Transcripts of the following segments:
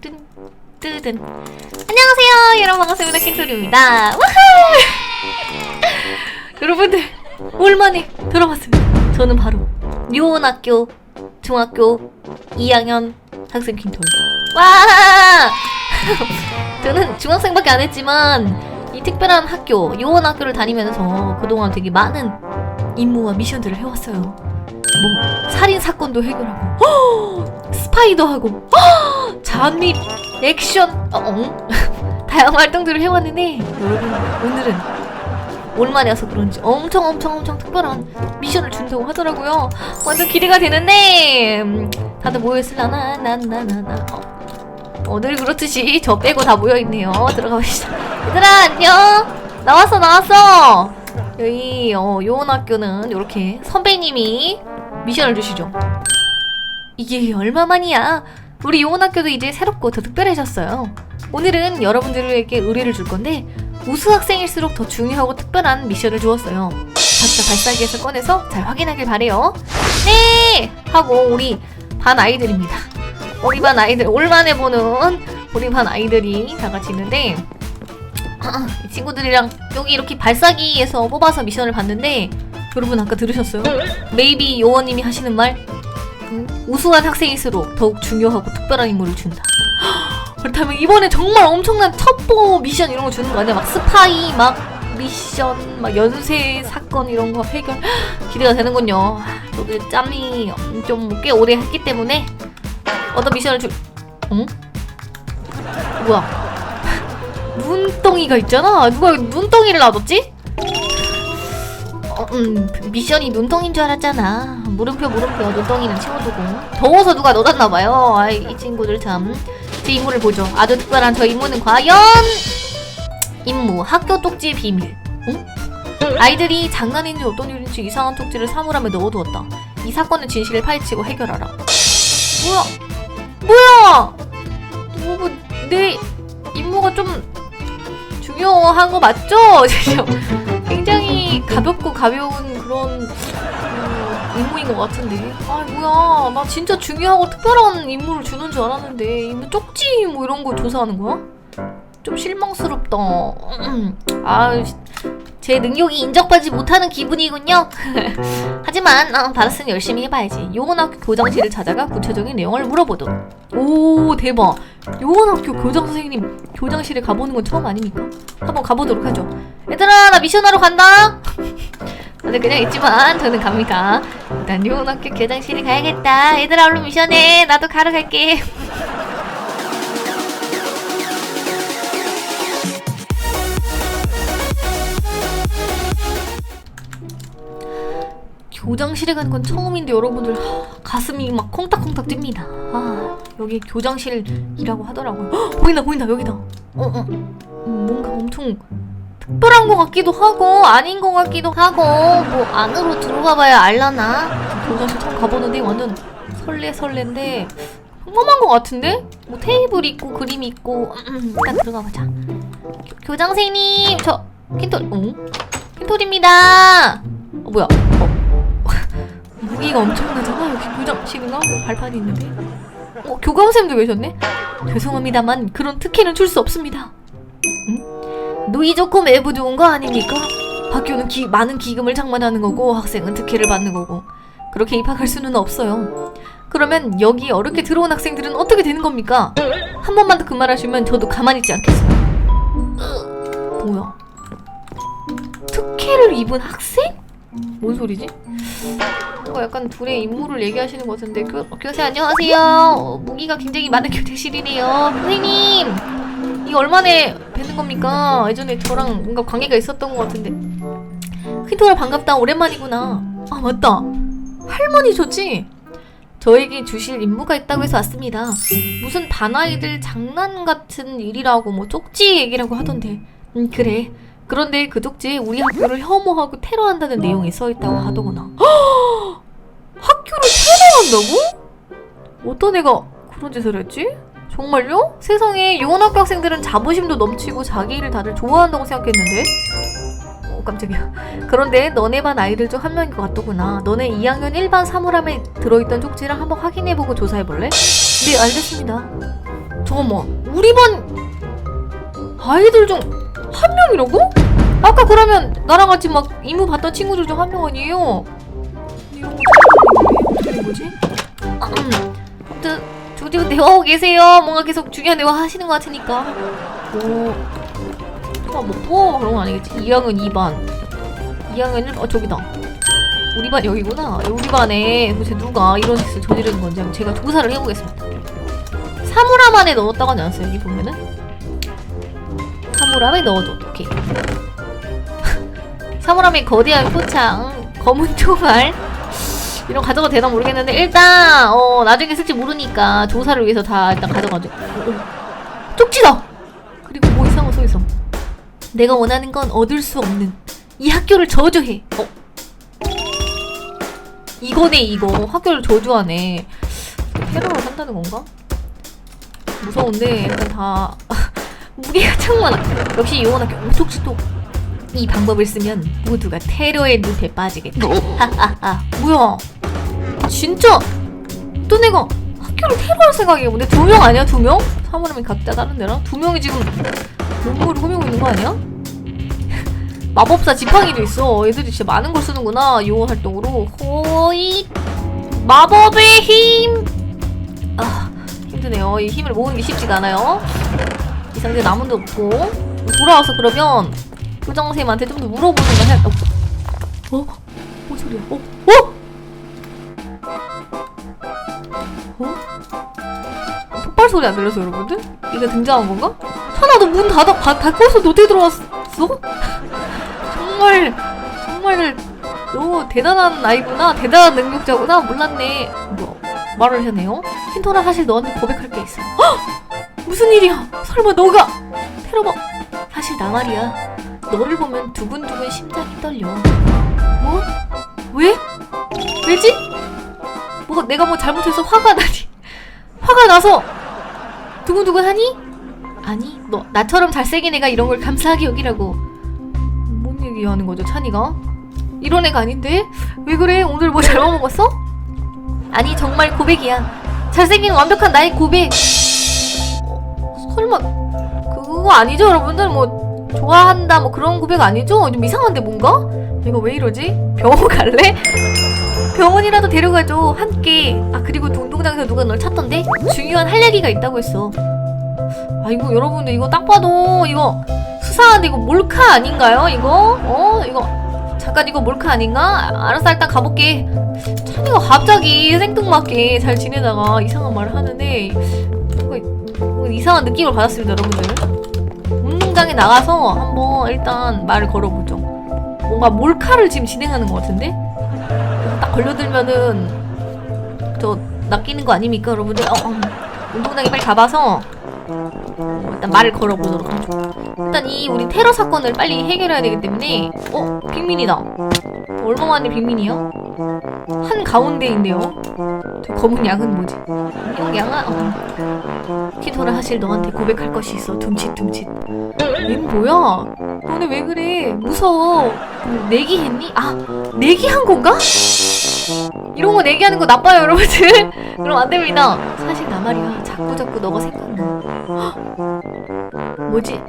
뜬, 뜨든. 안녕하세요, 여러분 반갑습니다. 킨토리입니다. 우후! 여러분들 오랜만에 들어봤습니다. 저는 바로 요원학교 중학교 2학년 학생 킨토리. 와! 저는 중학생밖에 안 했지만 이 특별한 학교 요원학교를 다니면서 그동안 되게 많은 임무와 미션들을 해왔어요. 뭐 살인 사건도 해결하고 허! 스파이도 하고 허! 잔미 액션 어, 어? 다양한 활동들을 해왔는데 여러분 오늘은 오랜만에 와서 그런지 엄청 엄청 엄청 특별한 미션을 준다고 하더라고요. 완전 기대가 되는데 음, 다들 모여있을라나 나나나나 어. 어, 늘 그렇듯이 저 빼고 다 모여있네요. 들어가 봅시다. 얘들아 안녕. 나왔어 나왔어. 여기 어, 요원 학교는 이렇게 선배님이 미션을 주시죠. 이게 얼마만이야? 우리 요원학교도 이제 새롭고 더 특별해졌어요. 오늘은 여러분들에게 의뢰를 줄 건데 우수 학생일수록 더 중요하고 특별한 미션을 주었어요. 각자 발사기에서 꺼내서 잘 확인하길 바래요. 네! 하고 우리 반 아이들입니다. 우리 반 아이들 올만해 보는 우리 반 아이들이 다 같이 있는데 이 친구들이랑 여기 이렇게 발사기에서 뽑아서 미션을 봤는데 여러분 아까 들으셨어요? 메이비 요원님이 하시는 말 음, 우수한 학생일수록 더욱 중요하고 특별한 임무를 준다. 그렇다면 이번에 정말 엄청난 첩보 미션 이런 거 주는 거 아니야? 막 스파이 막 미션 막 연쇄 사건 이런 거 해결 기대가 되는군요. 아, 저도 짬이 좀 꽤 오래 했기 때문에 어떤 미션을 줄 응? 뭐야? 눈덩이가 있잖아. 누가 눈덩이를 놔뒀지? 어, 음, 미션이 눈덩이인 줄 알았잖아. 물음표 물음표 눈덩이는 치워두고 더워서 누가 넣어놨나봐요. 아이 이 친구들 참. 제 임무를 보죠. 아주 특별한 저 임무는 과연 임무 학교 쪽지 비밀. 응? 아이들이 장난인지 어떤 일인지 이상한 쪽지를 사물함에 넣어두었다. 이 사건의 진실을 파헤치고 해결하라. 뭐야? 뭐야? 여러분 내 임무가 좀 중요한 거 맞죠? 가볍고 가벼운 그런 음, 임무인 것 같은데. 아 뭐야? 나 진짜 중요하고 특별한 임무를 주는 줄 알았는데 이거 쪽지 뭐 이런 거 조사하는 거야? 좀 실망스럽다. 아, 제 능력이 인정받지 못하는 기분이군요. 하지만 어, 받았으니 열심히 해봐야지. 요원 학교 교장실을 찾아가 구체적인 내용을 물어보도. 오 대박. 요원 학교 교장 선생님 교장실에 가보는 건 처음 아닙니까? 한번 가보도록 하죠. 얘들아 나 미션하러 간다. 다들 그냥 있지만 저는 갑니다. 일단 요원 학교 교장실에 가야겠다. 얘들아 얼른 미션해. 나도 가러 갈게. 교장실에 가는 건 처음인데 여러분들 하, 가슴이 막 콩닥콩닥 뜁니다. 아 여기 교장실이라고 하더라고요. 헉, 보인다 보인다 여기다. 어, 어. 음, 뭔가 엄청 특별한 것 같기도 하고 아닌 것 같기도 하고 뭐 안으로 들어가봐야 알라나. 교장실 처음 가보는데 완전 설레 설레인데 평범한 것 같은데? 뭐 테이블 있고 그림 있고 음, 일단 들어가 보자. 교, 장 선생님 저 킨토리 어? 킨토리입니다. 어 뭐야? 어. 무기가 엄청나잖아. 여기 교장실인가? 뭐 발판이 있는데. 어, 교감쌤도 계셨네? 죄송합니다만 그런 특혜는 줄 수 없습니다. 응? 노이 좋고 매부 좋은 거 아닙니까? 학교는 기, 많은 기금을 장만하는 거고 학생은 특혜를 받는 거고 그렇게 입학할 수는 없어요. 그러면 여기 어렵게 들어온 학생들은 어떻게 되는 겁니까? 한 번만 더 그 말 하시면 저도 가만히 있지 않겠어요. 으, 뭐야? 특혜를 입은 학생? 뭔 소리지? 어, 약간 둘의 임무를 얘기하시는 것 같은데 교, 교수 안녕하세요. 어, 무기가 굉장히 많은 교대실이네요. 선생님 이 얼마나 뵙는 겁니까? 예전에 저랑 뭔가 관계가 있었던 것 같은데. 퀸토라 반갑다. 오랜만이구나. 아 맞다. 할머니셨지? 저에게 주실 임무가 있다고 해서 왔습니다. 무슨 반아이들 장난 같은 일이라고 뭐 쪽지 얘기라고 하던데. 음 그래 그런데 그 쪽지에 우리 학교를 혐오하고 테러한다는 내용이 써있다고 하더구나 헉! 학교를 테러한다고? 어떤 애가 그런 짓을 했지? 정말요? 세상에 요원 학교 학생들은 자부심도 넘치고 자기 일을 다들 좋아한다고 생각했는데 어 깜짝이야 그런데 너네 반 아이들 중 한 명인 것 같더구나 너네 2학년 1반 사물함에 들어있던 쪽지를 한번 확인해보고 조사해볼래? 네 알겠습니다 잠깐만 우리 반 아이들 중 한 명이라고? 아까 그러면 나랑 같이 막 이모 봤던 친구들 중 한 명 아니에요? 이런 거 어떻게 된 거지? 아, 음. 저기 대화하고 계세요. 뭔가 계속 중요한 대화 하시는 것 같으니까. 오, 아, 뭐, 어, 그런 건 아니겠지. 2학년 2반. 2학년은 어 저기다. 우리 반 여기구나. 우리 반에 도대체 누가 이런 짓을 저지르는 건지 제가 조사를 해보겠습니다. 사물함 안에 넣었다고 하지 않았어요? 여기 보면은? 사물함에 넣어줘. 오케이. 사물함에 거대한 표창, 검은 총알 이런 거 가져가도 되나 모르겠는데 일단 어 나중에 쓸지 모르니까 조사를 위해서 다 일단 가져가죠. 쪽지다. 그리고 뭐 이상한 거 써있어. 내가 원하는 건 얻을 수 없는 이 학교를 저주해. 어. 이거네 이거 학교를 저주하네. 테러를 한다는 건가? 무서운데 일단 다 무게가 참 많아. 역시 요원 학교 오톡시톡. 이 방법을 쓰면 모두가 테러의 늪에 빠지겠다. 하하하. 뭐야? 진짜 또 내가 학교를 테러할 생각이야. 근데 두 명 아니야? 두 명? 사물함이 각자 다른 데랑 두 명이 지금 공부를 꾸미고 있는 거 아니야? 마법사 지팡이도 있어. 애들이 진짜 많은 걸 쓰는구나. 요원 활동으로. 호이 마법의 힘. 아 힘드네요. 이 힘을 모으는 게 쉽지가 않아요. 이 상태 나무도 없고 돌아와서 그러면 선생님한테 좀 더 물어보는 걸 해야. 어? 어? 뭔 소리야? 어? 어? 어? 폭발 소리 안 들렸어 여러분들? 이게 등장한 건가? 하나 너문 닫아 다, 닫고서 너 어떻게 들어왔어? 정말 정말 너 대단한 아이구나 대단한 능력자구나 몰랐네 뭐 말을 해네요 킨토라 사실 너한테 고백할 게 있어 헉! 무슨 일이야 설마 너가 테러버 사실 나 말이야 너를 보면 두근두근 심장이 떨려 뭐? 왜? 왜지? 뭐 내가 뭐 잘못해서 화가 나니? 화가 나서 두근두근하니? 아니 너 나처럼 잘생긴 애가 이런 걸 감사하게 여기라고 뭔 얘기하는 거죠 찬이가? 이런 애가 아닌데? 왜 그래? 오늘 뭐 잘못 먹었어? 아니 정말 고백이야 잘생긴 완벽한 나의 고백 어, 설마 그거 아니죠 여러분들 뭐 좋아한다 뭐 그런 고백 아니죠? 좀 이상한데 뭔가? 이거 왜 이러지? 병원 갈래? 병원이라도 데려가줘 함께 아 그리고 운동장에서 누가 널 찾던데 중요한 할 얘기가 있다고 했어 아이고 여러분들 이거 딱 봐도 이거 수상한데 이거 몰카 아닌가요 이거 어 이거 잠깐 이거 몰카 아닌가 아, 알았어 일단 가볼게 찬이가 갑자기 생뚱맞게 잘 지내다가 이상한 말을 하는데 이상한 느낌을 받았습니다 여러분들 운동장에 나가서 한번 일단 말을 걸어보죠 뭔가 몰카를 지금 진행하는 것 같은데 딱 걸려들면은 저 낚이는 거 아닙니까 여러분들? 어, 어. 운동장에 빨리 가봐서 어, 일단 말을 걸어보도록 하죠. 일단 이 우리 테러 사건을 빨리 해결해야 되기 때문에 어 빅민이다. 얼마 만에 빅민이야? 한 가운데 있네요. 저 검은 양은 뭐지? 이 양아 어. 키토라 사실 너한테 고백할 것이 있어. 둠칫둠칫. 얘 뭐야? 너네 왜 그래? 무서워. 내기했니? 아 내기한 건가? 이런 거 내기하는 거 나빠요 여러분들 그럼 안 됩니다 사실 나 말이야 자꾸 자꾸 너가 생각나 헉! 뭐지?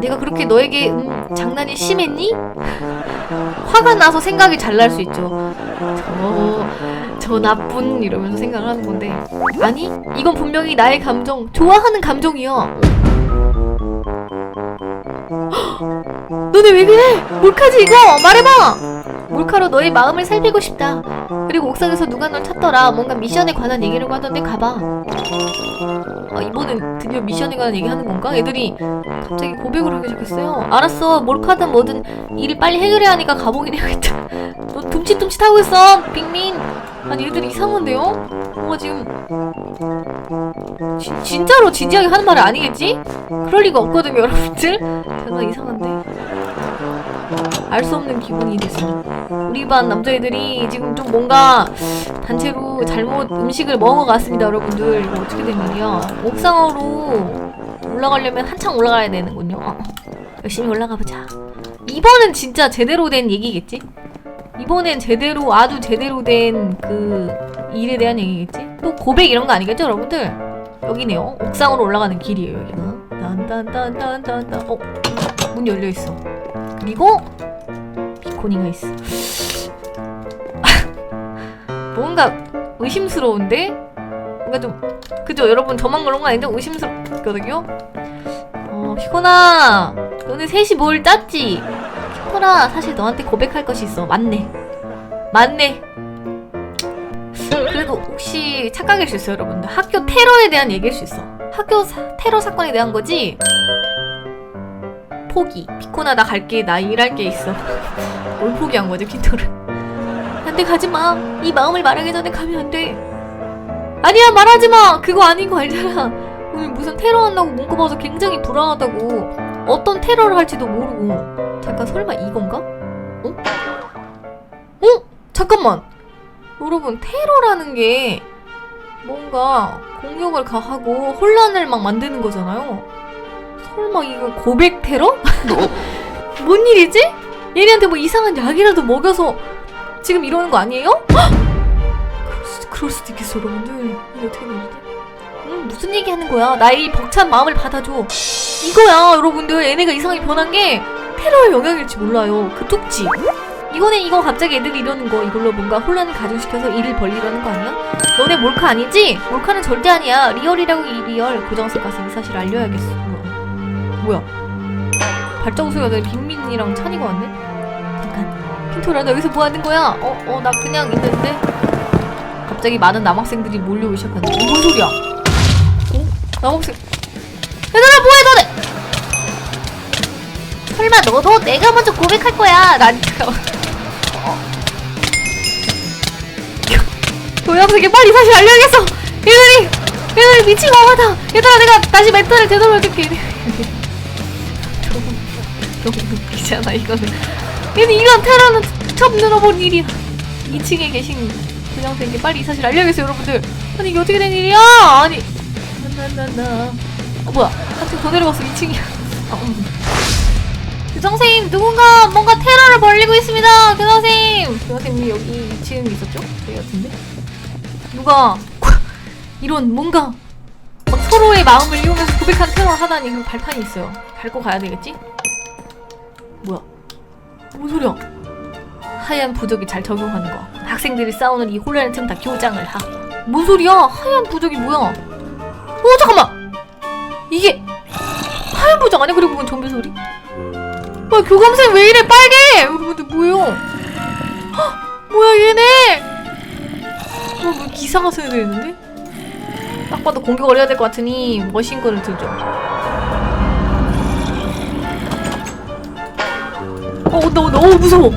내가 그렇게 너에게 음, 장난이 심했니? 화가 나서 생각이 잘 날 수 있죠. 저, 저 나쁜 이러면서 생각을 하는 건데. 아니 이건 분명히 나의 감정 좋아하는 감정이야. 헉! 너네 왜 그래? 몰카지 이거? 말해봐 몰카로 너의 마음을 살피고 싶다. 그리고 옥상에서 누가 널 찾더라. 뭔가 미션에 관한 얘기라고 하던데 가봐. 아, 이번엔 드디어 미션에 관한 얘기 하는 건가? 애들이 갑자기 고백을 하기 시작했어요. 알았어. 몰카든 뭐든 일을 빨리 해결해야 하니까 가보긴 해야겠다. 너 둠칫둠칫 하고 있어, 빅민. 아니 얘들이 이상한데요? 뭔가 지금 지, 진짜로 진지하게 하는 말이 아니겠지? 그럴 리가 없거든요, 여러분들. 잠깐 이상한데. 알 수 없는 기분이 됐습니다. 우리 반 남자애들이 지금 좀 뭔가 단체로 잘못 음식을 먹어갔습니다, 여러분들. 이거 어떻게 된 일이야? 옥상으로 올라가려면 한창 올라가야 되는군요. 어, 열심히 올라가 보자. 이번은 진짜 제대로 된 얘기겠지? 이번엔 제대로 아주 제대로 된 그 일에 대한 얘기겠지? 또 고백 이런 거 아니겠죠, 여러분들? 여기네요. 옥상으로 올라가는 길이에요, 여기가. 딴딴딴딴딴딴. 어, 문 열려 있어. 그리고 비코니가 있어. 뭔가 의심스러운데? 뭔가 좀 그죠? 여러분 저만 그런 거 아닌데 의심스럽거든요. 어, 피코나, 너네 셋이 뭘 짰지? 피코나, 사실 너한테 고백할 것이 있어. 맞네. 맞네. 그래도 혹시 착각일 수 있어요, 여러분들. 학교 테러에 대한 얘기일 수 있어. 학교 사- 테러 사건에 대한 거지. 포기. 피코나 나 갈게. 나 일할 게 있어. 뭘 포기한 거지, 킨토를? 안돼 가지 마. 이 마음을 말하기 전에 가면 안 돼. 아니야 말하지 마. 그거 아닌 거 알잖아. 오늘 무슨 테러 한다고 문구 봐서 굉장히 불안하다고. 어떤 테러를 할지도 모르고. 잠깐 설마 이건가? 어? 어? 잠깐만. 여러분 테러라는 게 뭔가 공격을 가하고 혼란을 막 만드는 거잖아요. 설마 이거 고백 테러? 뭔 일이지? 얘네한테 뭐 이상한 약이라도 먹여서 지금 이러는 거 아니에요? 헉! 그럴, 수, 그럴 수도 있겠어 여러분들 이게 어떻게 되지? 음, 무슨 얘기 하는 거야 나의 벅찬 마음을 받아줘 이거야 여러분들 얘네가 이상하게 변한 게 테러의 영향일지 몰라요 그 뚝지 이거는 이거 갑자기 애들이 이러는 거 이걸로 뭔가 혼란을 가중시켜서 일을 벌리려는 거 아니야? 너네 몰카 아니지? 몰카는 절대 아니야 리얼이라고 이 리얼 고정석 가서 이 사실 알려야겠어 뭐야 발자국 소리가 나 빈민이랑 찬이가 왔네? 잠깐 킨토라 너 여기서 뭐 하는 거야? 어? 어 나 그냥 있는데 갑자기 많은 남학생들이 몰려오기 시작하는데 어, 뭔 소리야? 어? 남학생 얘들아 뭐해 너네 설마 너도 내가 먼저 고백할 거야 난 교양생에 빨리 사실 알려야겠어 얘들이 얘들이 미친 거 같아 얘들아 내가 다시 멘탈을 되돌려 해줄게 너무 너무 웃기잖아 이거는. 얘는 이런 테러는 처음 들어본 일이야. 2층에 계신 교장선생님께 빨리 이 사실 알려야겠어요 여러분들. 아니 이게 어떻게 된 일이야? 아니. 나나나나. 어 뭐야. 한층 더 내려갔어 2층이야. 아, 음. 교장선생님 누군가 뭔가 테러를 벌리고 있습니다. 교장선생님. 교장선생님이 여기 2층에 있었죠? 저희 같은데? 누가 이런 뭔가 막 서로의 마음을 이용해서 고백한 테러 하다니 그 발판이 있어요. 밟고 가야 되겠지? 뭔 소리야 하얀 부적이 잘 적용하는 거 학생들이 싸우는 이 혼란의 틈 다 교장을 하. 뭔 소리야? 하얀 부적이 뭐야? 어 잠깐만. 이게 하얀 부적 아니야? 그리고 그건 좀비 소리? 뭐야 교감생 왜 이래 빨개? 여러분들 뭐예요? 헉, 뭐야 얘네? 어, 뭐 기사가 써야 되는데? 딱 봐도 공격을 해야 될 것 같으니 머신건을 들죠. 어, 너 너무 무서워. 어,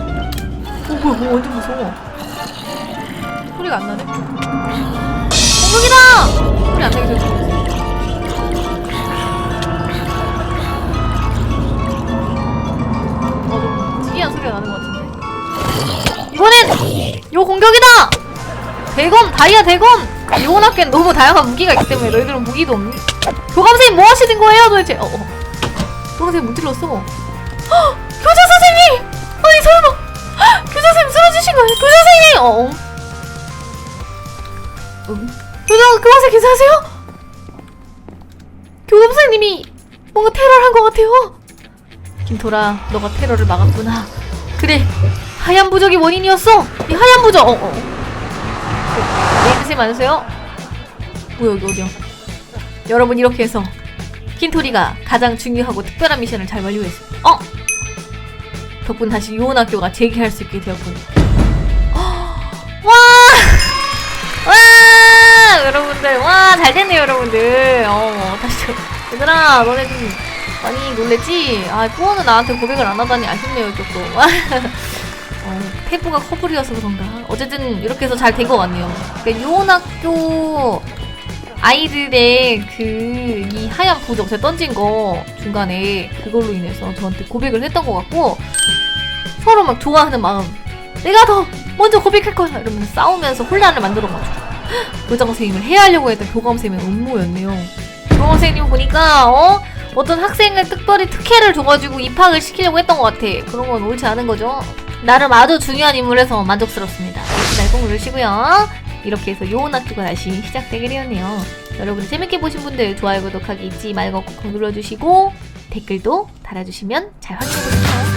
뭐야, 뭐 완전 무서워. 소리가 안 나네? 공격이다! 소리 안 나게. 어, 좀 특이한 소리가 나는 것 같은데. 이번엔! 요 공격이다! 대검! 다이아 대검! 이번 학교엔 너무 다양한 무기가 있기 때문에 너희들은 무기도 없니? 교감선생님 뭐 하시는 거예요 도대체? 어, 어. 교감선생님 문 찔렀어. 헉! 선생님 쓰러지신 거예요? 교장 선생님! 어, 어. 음. 교장 교장선생 괜찮으세요? 교감 선생님이 뭔가 테러를 한 것 같아요. 김토라, 너가 테러를 막았구나. 그래, 하얀 부적이 원인이었어. 이 하얀 부적. 어, 어. 어, 네, 선생님 안녕하세요. 뭐야 여기 어디야? 여러분 이렇게 해서 킨토리가 가장 중요하고 특별한 미션을 잘 완료했습니다. 어? 덕분 다시 요원 학교가 재개할 수 있게 되었군. 와! 여러분들, 와, 잘 됐네요, 여러분들. 어, 다시, 좀- 얘들아, 너네 좀 많이 놀랬지? 아, 뿌어는 나한테 고백을 안 하다니 아쉽네요, 조금. 어, 태보가 커플이어서 그런가? 어쨌든, 이렇게 해서 잘된것 같네요. 그러니까 요원 학교 아이들의 그, 이 하얀 부적 제가 던진 거 중간에 그걸로 인해서 저한테 고백을 했던 것 같고, 서로 막 좋아하는 마음. 내가 더 먼저 고백할 거야! 이러면서 싸우면서 혼란을 만들어가지고. 교장 선생님을 해하려고 했던 교감 선생님의 음모였네요. 교감 선생님 보니까, 어? 어떤 학생을 특별히 특혜를 줘가지고 입학을 시키려고 했던 것 같아. 그런 건 옳지 않은 거죠. 나름 아주 중요한 인물에서 만족스럽습니다. 잘꼭 누르시고요. 이렇게 해서 요원 학교가 다시 시작되게 되었네요. 여러분 재밌게 보신 분들 좋아요 구독하기 잊지 말고 꾹 눌러주시고 댓글도 달아주시면 잘 확인해보세요